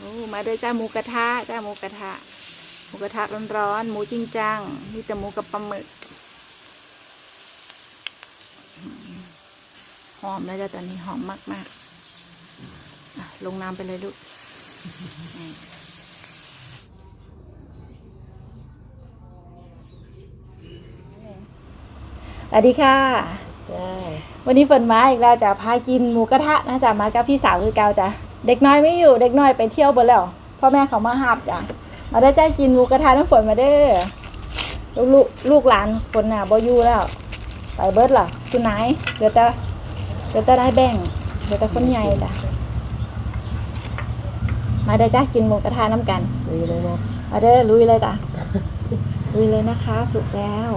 โอ้มาด้วยจ้าหมูกระทะจ้าหมูกระทะ หมูกระทะร้อนๆหมูจริงจังมีแต่หมูกับปลาหมึกอืมหอมแล้วจ้ะตอนนี้หอมมากๆอะลงน้ำไปเลยลูกนี่สวัสดีค่ะจ้าวันนี้ฝนมาอีกแล้วจะพากินหมูกระทะนะจ๊ะมากับพี่สาวคือเกาจ้ะ เด็กน้อยไม่อยู่เด็กน้อยไปเที่ยวบนแล้วพ่อแม่เขามาหาบจ้ะมาได้จ้ากินหมูกระทะน้ำฝนมาเด้อลูกลูกลูกหลานฝนน่ะบ่อยู่แล้ว ไปเบิดล่ะคุณนายเดี๋ยวจะเดี๋ยวจะได้แบ่งเดี๋ยวจะคนใหญ่จ้ะมาได้จ้ากินหมูกระทะน้ำกันดีเลยนะมาเด้อลุยเลยจ้ะลุยเลยนะคะ สุกแล้ว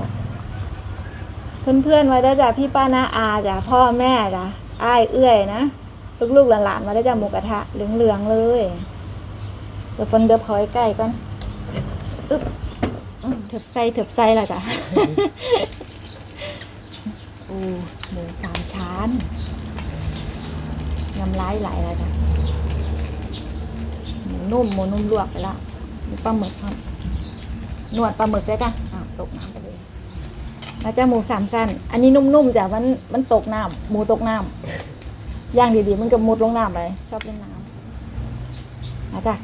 เพื่อนๆมาได้อจ้ะพี่ป้านาอาจ้ะพ่อแม่จ้ะอ้ายเอื้อยนะ ลูกๆหลานๆมาได้จ้ะหมูกระทะเหลืองๆเลยเดี๋ยวฝนเดือบเขาใกล้ๆก่อนอึ๊บเถิบใส่เถิบใส่และจ้ะโอ้หมูสามชั้นน้ำลายไหลแล้วจ้ะหมูนุ่มหมูนุ่มลวกไปแล้วมีปลาหมึกครับนวดปลาหมึกได้จ้ะอ่าวตกน้ำไปเลยแล้วจะหมูสามสั้นอันนี้นุ่มๆจ้ะมันมันตกน้ำหมูตกน้ำ ย่างดีๆ มันก็มุดลงน้ำเลยชอบเล่นน้ำมาจ้ะ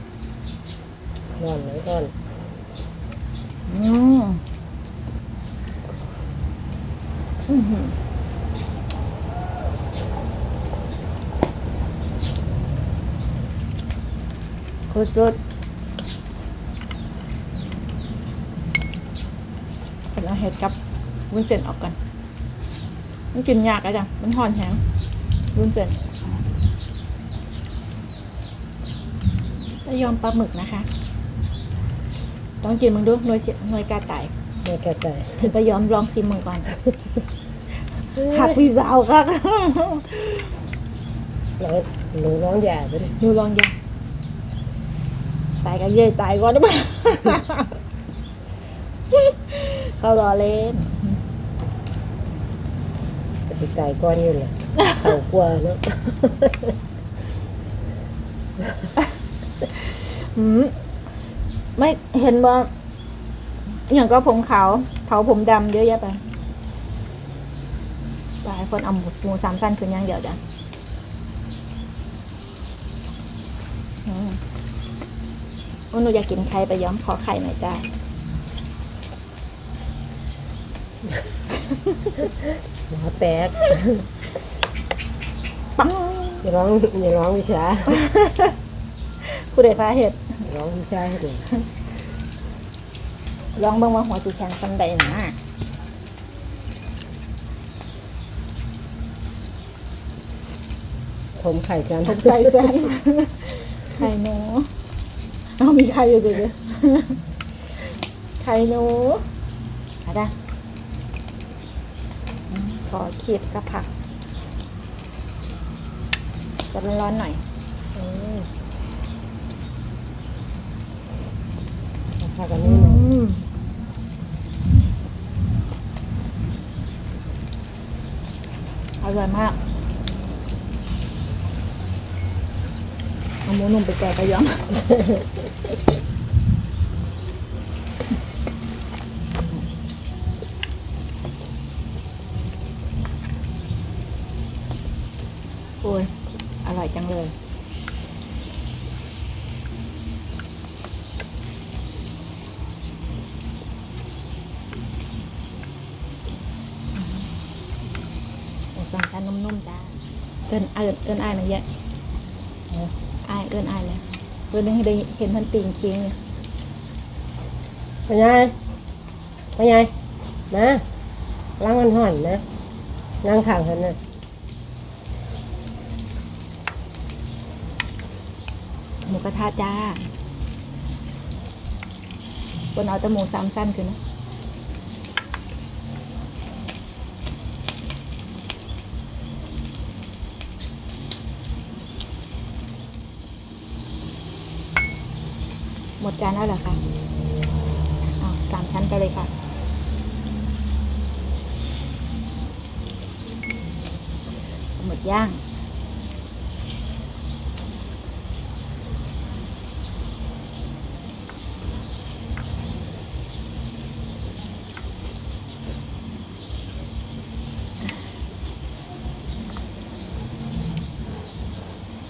นอนไหนก่อนอืมอื้อหือโคตรสดเสร็จแล้วเห็ดกับวุ้นเส้นออกกัน มันกินยากอะจ้ะมันห่อนแห้ง วุ้นเส้นจะยอมปลาหมึกนะคะ ต้องกินมึงดูหน่วยเสียหน่วยกาไก่ไม่กระจายถึงไปยอมลองซิมมึงก่อนหักพี่สาวครับร้องหนูร้องหย่าด้วยหนูลองยาตายกันเย่ตายก่อนได้ไหมเขารอเล่น สิตายก้อนอยู่เลยเขากลัวเนาะหืมไม่เห็นว่าอย่างก็ผมขาวเผาผมดำเยอะแยะไปหลายคนเอาหมูหมูสามสั้นคืนย่างเดียวจ้ะอืมโอ้หนูอยากกินไข่ไปย้อมขอไข่หน่อยจ้า หมาแตกปังอย่าร้องอย่าร้องวิชาผู้ใดพาเห็ดอย่าร้องวิชาให้ดูลองเบิ่งว่าหัวสีแข็งสันใดนะผมไข่จันผมไข่แซนไข่หนูเอามีไข่อยู่ดิไข่หนูอะได้อืม ขอขีดกับผัก จะร้อนๆหน่อยอืมพากันนี่นะอืมอร่อยมากเอาหมูนุ่มไปแกะไปย้อม โอ้ย อร่อยจังเลย หมู สามชั้นนุ่มๆจ้าเอินเอินเอินอายมันเยอะอายเอินอายเลยเอินนึงให้ได้เห็นพันตีนเคียงเลยเป็นไงเป็นไงนะล้างมันห่อนนะนั่งข่างฉันนะหมูกระทะจ้าคนเอาแต่หมูสามชั้นคือนะ หมดจานแล้วเหรอคะเอาสามชั้นไปเลยค่ะ หมดย่าง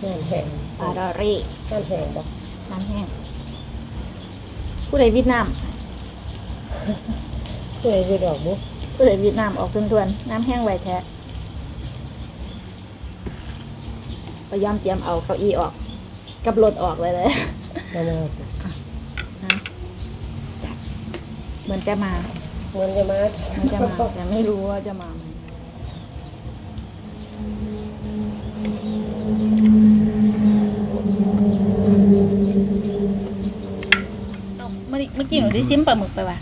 น้ำแห้งปลาดอรี่น้ำแห้งปะน้ำแห้ง ผู้ใดเวียดนามเคยไปดอกบุผู้ใดเวียดนามออกทวนๆน้ำแห้งไวแท้พยายามเตรียมเอาเก้าอี้ออก กับรถออกเลยเลยมามา เหมือนจะมามันจะมามันจะมา แต่ไม่รู้ว่าจะมาไหมเมื่ อเมื่อกี้หนูได้ซิมปลาหมึกไปว่ะ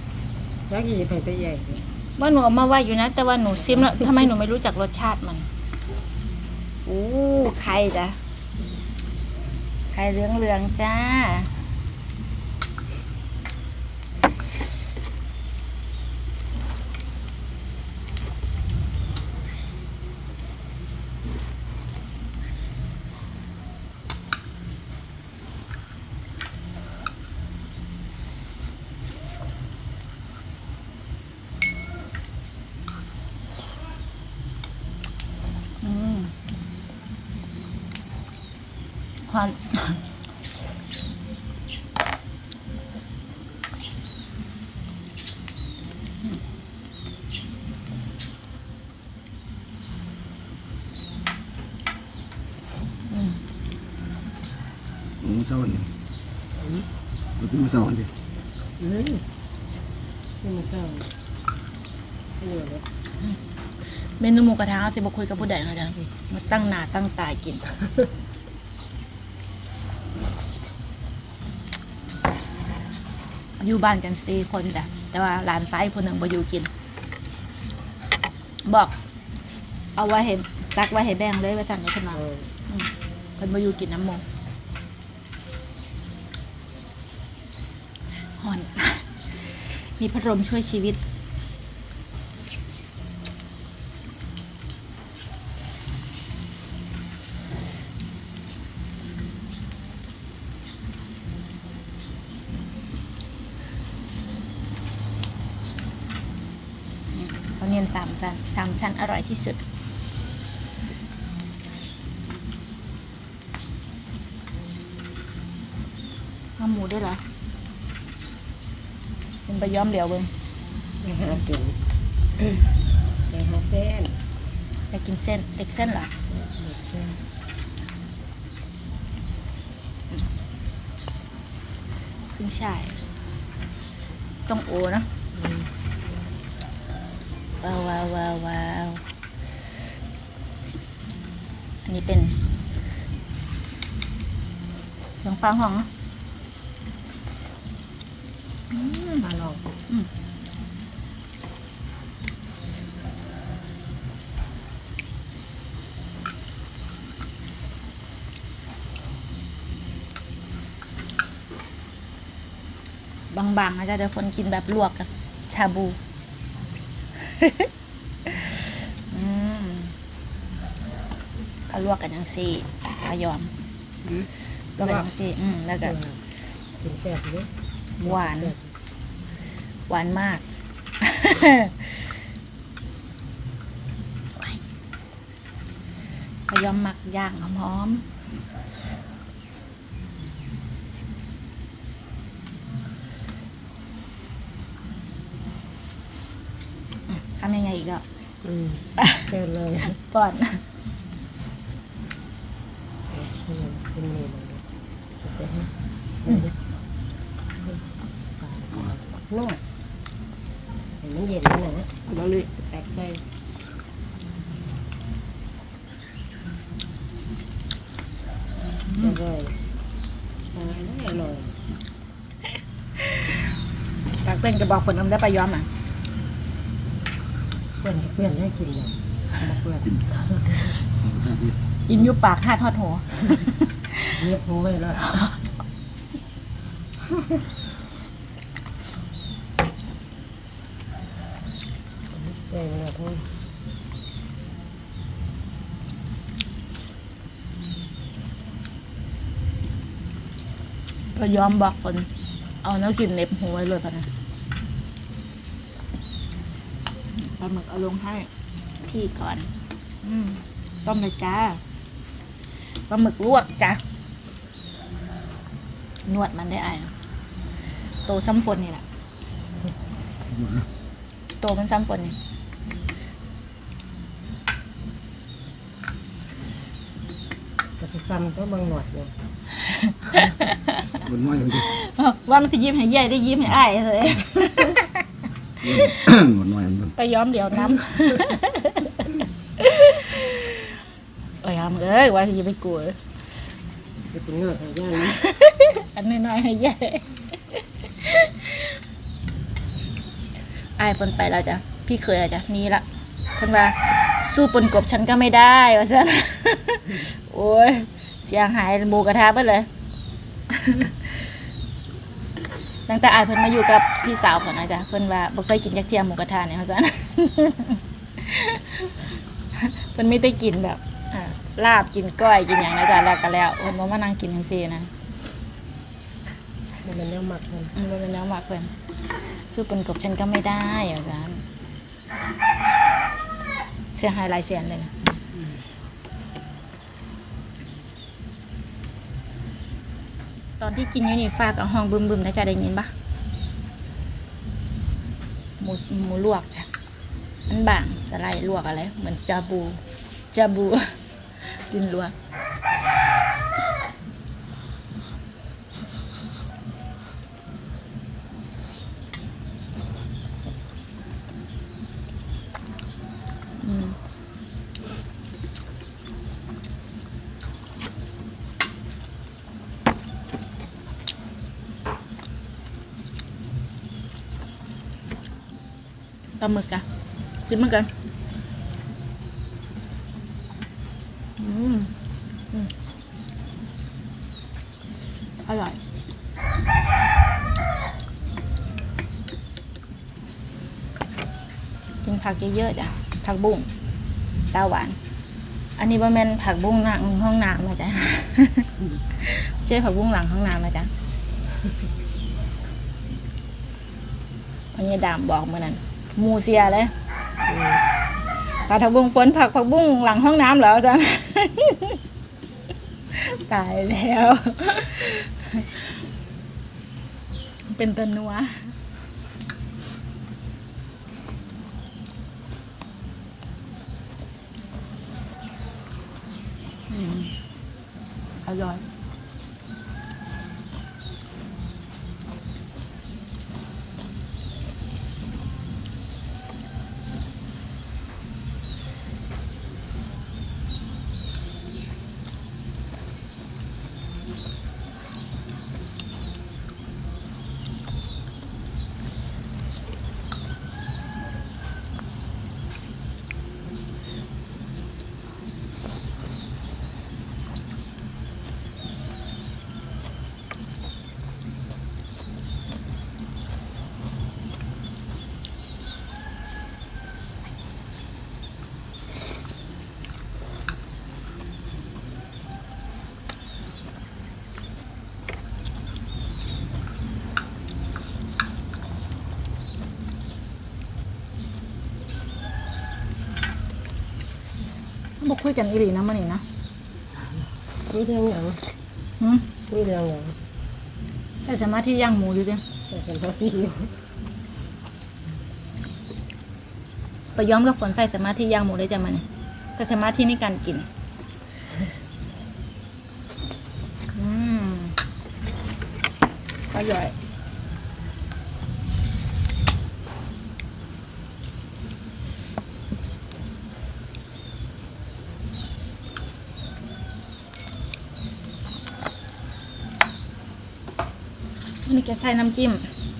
แล้วกี่ไปไปใหญ่เลยว่าหนูเอามาไว้อยู่นะ แต่ว่าหนูซิมแล้วทำไมหนูไม่รู้จักรสชาติมันอู้ไข่จ้ะไข่เหลืองเหลืองๆจ้า ความหมูเศร้าเนี่ยหมูซื้อมาเศร้าเนี่ยอืมที่มันเศร้าให้อยู่เลยเมนูหมูกระทะเอาสิบคุยกับผู้ใดเขาจ้ะมาตั้งหนาตั้งตายกิน อยู่บ้านกันสี่คนจ้ะแต่ว่าหลานซ้ายคนหนึ่งมาอยู่กิน บอก เอาไว้เห็นตักไว้ให้แบ่งเลยไว้สั่งให้ขึ้นมาเออเป็นมาอยู่กินน้ำมงหอน มีพัดลมช่วยชีวิต เขาเนียนสาม ชั้นสามชั้นอร่อยที่สุด เอาหมูด้วยเหรอเป็นไปย้อมเหลียวเบิ้งไปหากินไปหาเส้นอยากกินเส้นเด็กเส้นเหรอขึ้นช่ายต้องโอนะ ว้าวว้าวว้าวว้าวอันนี้เป็นเครื่องฟังห้องนะอืมมาลองบางๆนะจ๊ะเดี๋ยวคนกินแบบลวกกันชาบูอืม เขาลวกกันยังสี่ปลายอมลวกกันยังสี่ อืมแล้วก็กินแซ่บเลยหวาน หวานมากปลายอมหมักย่างหอมๆอื มทำยังไงอีกอะอืมเชิญเลยป้อนขึ้นนี่เลยสุดเลยนวดเห็นมันเย็นแล้วนะเราเลยแตกใจอร่อยอร่อยนะอร่อยปากเป็นจะบอกฝนน้ำได้ปลายอมอะ เพื่อนกับเพื่อนให้กินเลยบอกเพื่อนกินอยู่ปากห้าทอดหัวเรียบหูไว้แล้วเจ๋งเลยพ่อก็ยอมบอกฝนเอาเนื้อกินเน็บหัวไว้เลยพะนะ ปลาหมึกเอาลงให้ พี่ก่อน อืมต้มเลยจ้าปลาหมึกลวกจ้ะนวดมันได้ไอ้ายโตซ้ำฝนนี่แหละโตมันซ้ำฝนนี่ก็สิซ้ำก็บางหนวดอยู่บนน้อยมันดิว่ามันสิยิ้มให้ใหญ่ได้ยิ้มให้อ้ายเลย บนน้อยมันไปย้อมเดี๋ยวน้ำเอ้ยอ้ำเอ้ยว่าสิไปกลัวจะเป็นเงือกให้ย่างนะอันน้อยๆให้ใหญ่อ้ายเพิ่นไปแล้วจ้ะพี่เคยอะจ้ะมีละเพิ่นว่าสู้ปนกบฉันก็ไม่ได้ว่าซั่นโอ้ยเสียหายหมูกระทะเบิดเลย ตั้งแต่อายเพิ่นมาอยู่กับพี่สาวเพิ่นนะจ๊ะเพิ่นว่าบ่เคยกินยักเทียมหมูกระทะเนี่ยเขาซั่นเพิ่นไม่ได้กินแบบอ่าลาบกินก้อยกินหยังนะจ๊ะแล้วก็แล้วเพิ่นบ่มานั่งกินจังซี่นะมันเป็นแนวหมักมันอืมบ่เป็นแนวมักเพิ่นสู้เป็นกบฉันก็ไม่ได้ว่าซั่นเสียหายหลายแสนเลยนะต อนที่กินอยู่นี่ฝากเอาห้องบึมๆนะจ๊ะได้ยินปะหมูหมูลวกจ้ะมันบางสไลด์ลวกอะไร เหมือนจาบูจาบูดินลวกาหมึกอะกินเหมือนกันอืมอร่อยกินผักเยอะๆจ้ะผักบุ้งตาหวาน อันนี้ว่าแมนผักบุ้งหลังห้องน้ำมาจ้ะไม่ใช่ผักบุ้งหลังห้องน้ำมาจ้ะอันนี้ดามบอกเมื่อนั้น หมูเสียเลยปลาผักบุ้งฝนผักผักบุ้งหลังห้องน้ำเหรอจ๊ะตายแล้ว เป็นตัวนัวอืมอร่อย คุยกันอีหลีนะมันนี่นะนี่เรื่องหยังหืมนี่เรื่องหยังใช่สมาธิย่างหมูอยู่ดิแต่เป็นเพราะที่อยู่ไปย้อมกับฝนใส่สมาธิย่างหมูได้จ้ะมันนี่แต่สมาธิในการกิน อืมอร่อย วันนี้แกใส่น้ำจิ้ม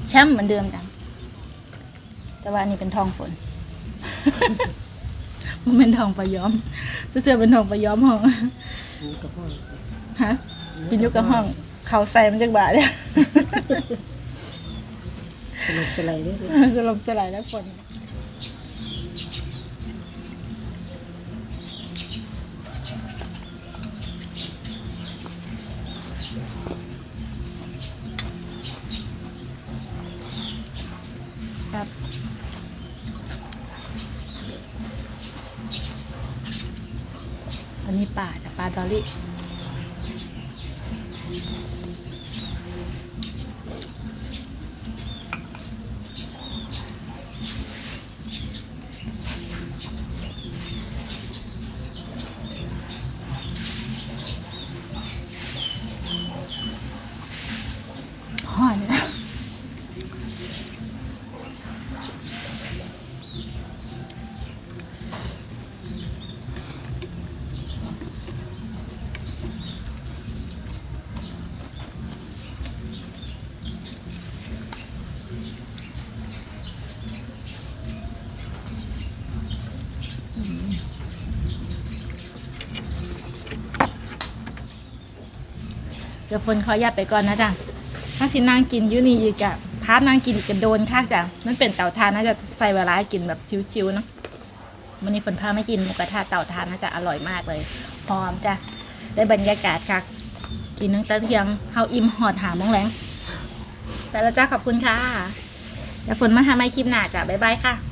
แช่มเหมือนเดิมจังแต่ว่าอันนี้เป็นทองฝน มันเป็นทองปลาย้อมเสื้อเป็นทองปลาย้อมห้องนี่กับพ่อฮะกินอยุกกับห้อง เขาใส่มันจากบาทเนี่ยสนุกสลด์ได้ด้วยสลบสลายแล้วฝน อันนี้ปลาจากปลาดอลลี่ หอนนะ เดี๋ยวฝนขออนุญาตไปก่อนนะจ๊ะถ้าสินางกินยูนี่อีกอะพาร์ทนางกินกันโดนค่าจ้ะมันเป็นเต่าทานน่าจะใส่เวลากินแบบชิวๆเนาะวันนี้ฝนพาไม่กินหมูกระทะเต่าทานน่าจะอร่อยมากเลยหอมจ้ะได้บรรยากาศค่ะ กินตั้งแต่เที่ยงเฮาอิ่มหอดหาโมงแรงไปแล้วจ้าขอบคุณค่ะเดี๋ยวฝนมาทำให้คลิปหน้าจ้ะบ๊ายบายค่ะ